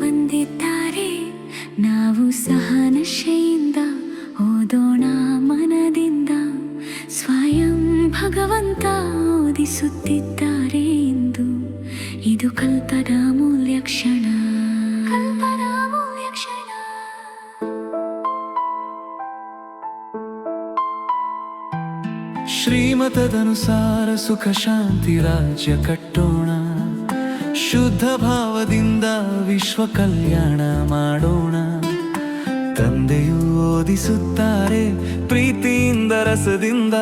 ಬಂದಿದ್ದಾರೆ. ನಾವು ಸಹನಶೆಯಿಂದ ಓದೋಣ ಮನದಿಂದ. ಸ್ವಯಂ ಭಗವಂತ ಓದಿಸುತ್ತಿದ್ದಾರೆ ಎಂದು. ಇದು ಕಲ್ಪನಾ ಮೂಲ್ಯ ಕ್ಷಣ. ಶ್ರೀಮತದನುಸಾರ ಸುಖ ಶಾಂತಿ ರಾಜ್ಯ ಕಟ್ಟೋಣ. ಶುದ್ಧ ಭಾವದಿಂದ ವಿಶ್ವ ಕಲ್ಯಾಣ ಮಾಡೋಣ. ತಂದೆಯು ಓದಿಸುತ್ತಾರೆ ಪ್ರೀತಿಯಿಂದ ರಸದಿಂದ.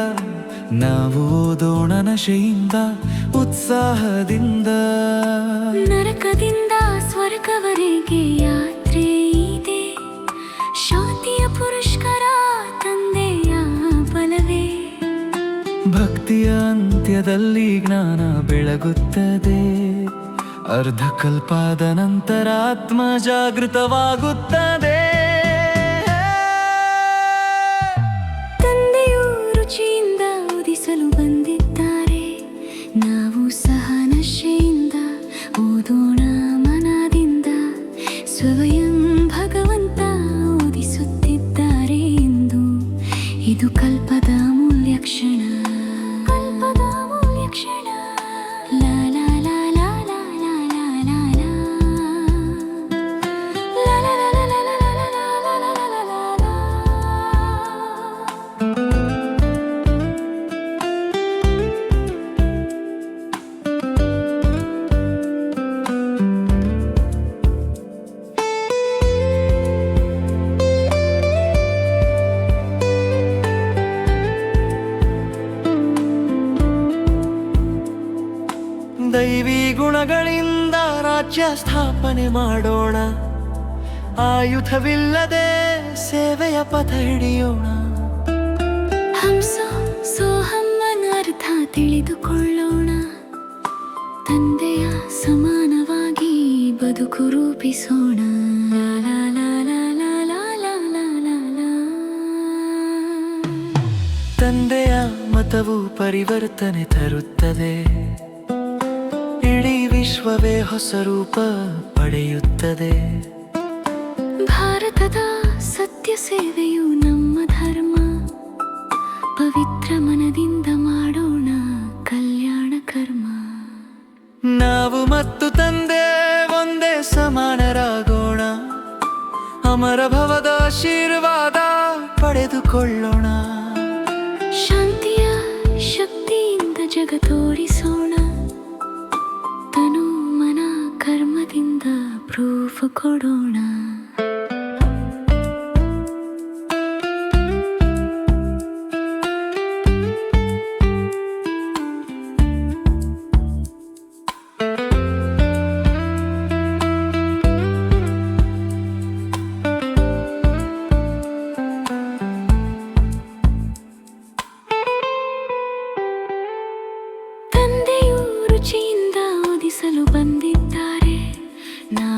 ನಾವು ಓದೋಣ ನಶೆಯಿಂದ ಉತ್ಸಾಹದಿಂದ. ನರಕದಿಂದ ಸ್ವರ್ಗವರೆಗೆ ಯಾತ್ರೆ ಇದೆ. ಶಾಂತಿಯ ಪುರಸ್ಕಾರ ತಂದೆಯ ಬಲವೇ. ಭಕ್ತಿಯ ಅಂತ್ಯದಲ್ಲಿ ಜ್ಞಾನ ಬೆಳಗುತ್ತದೆ. ಅರ್ಧಕಲ್ಪಾದ ನಂತರ ಆತ್ಮ ಜಾಗೃತವಾಗುತ್ತದೆ. ತಂದೆಯು ರುಚಿಯಿಂದ ಓದಿಸಲು ಬಂದಿದ್ದಾರೆ. ನಾವು ಸಹ ನಶೆಯಿಂದ ಓದೋಣ ಮನದಿಂದ. ಸ್ವಯಂ ಭಗವಂತ ಓದಿಸುತ್ತಿದ್ದಾರೆ ಎಂದು. ಇದು ಕಲ್ಪದ ಮೂಲ್ಯ ಕ್ಷಣ ದೈವಿ ಗುಣಗಳಿಂದ ರಾಜ್ಯ ಸ್ಥಾಪನೆ ಮಾಡೋಣ. ಆಯುಧವಿಲ್ಲದೆ ಸೇವೆಯ ಪಥ ಹಿಡಿಯೋಣ. ಸೋಹಮ್ಮನ ಅರ್ಥ ತಿಳಿದುಕೊಳ್ಳೋಣ. ತಂದೆಯ ಸಮಾನವಾಗಿ ಬದುಕು ರೂಪಿಸೋಣ. ತಂದೆಯ ಮತವು ಪರಿವರ್ತನೆ ತರುತ್ತದೆ. ಇಡೀ ವಿಶ್ವವೇ ಹೊಸ ರೂಪ ಪಡೆಯುತ್ತದೆ. ಭಾರತದ ಸತ್ಯ ಸೇವೆಯು ನಮ್ಮ ಧರ್ಮ. ಪವಿತ್ರ ಮನದಿಂದ ಮಾಡೋಣ ಕಲ್ಯಾಣ ಕರ್ಮ. ನಾವು ಮತ್ತು ತಂದೆ ಒಂದೇ ಸಮಾನರಾಗೋಣ. ಅಮರ ಭವದ ಆಶೀರ್ವಾದ ಪಡೆದುಕೊಳ್ಳೋಣ. ಶಾಂತಿಯ ಶಕ್ತಿಯಿಂದ ಜಗ ತೋರಿಸೋಣ. 心ら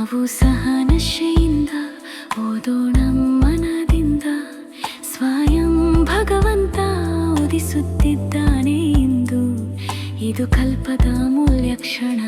ನಾವು ಸಹ ನಶೆಯಿಂದ ಓದೋಣ ಮನದಿಂದ. ಸ್ವಯಂ ಭಗವಂತ ಓದಿಸುತ್ತಿದ್ದಾನೆ ಎಂದು ಇದು ಕಲ್ಪದ ಮೂಲ್ಯ ಕ್ಷಣ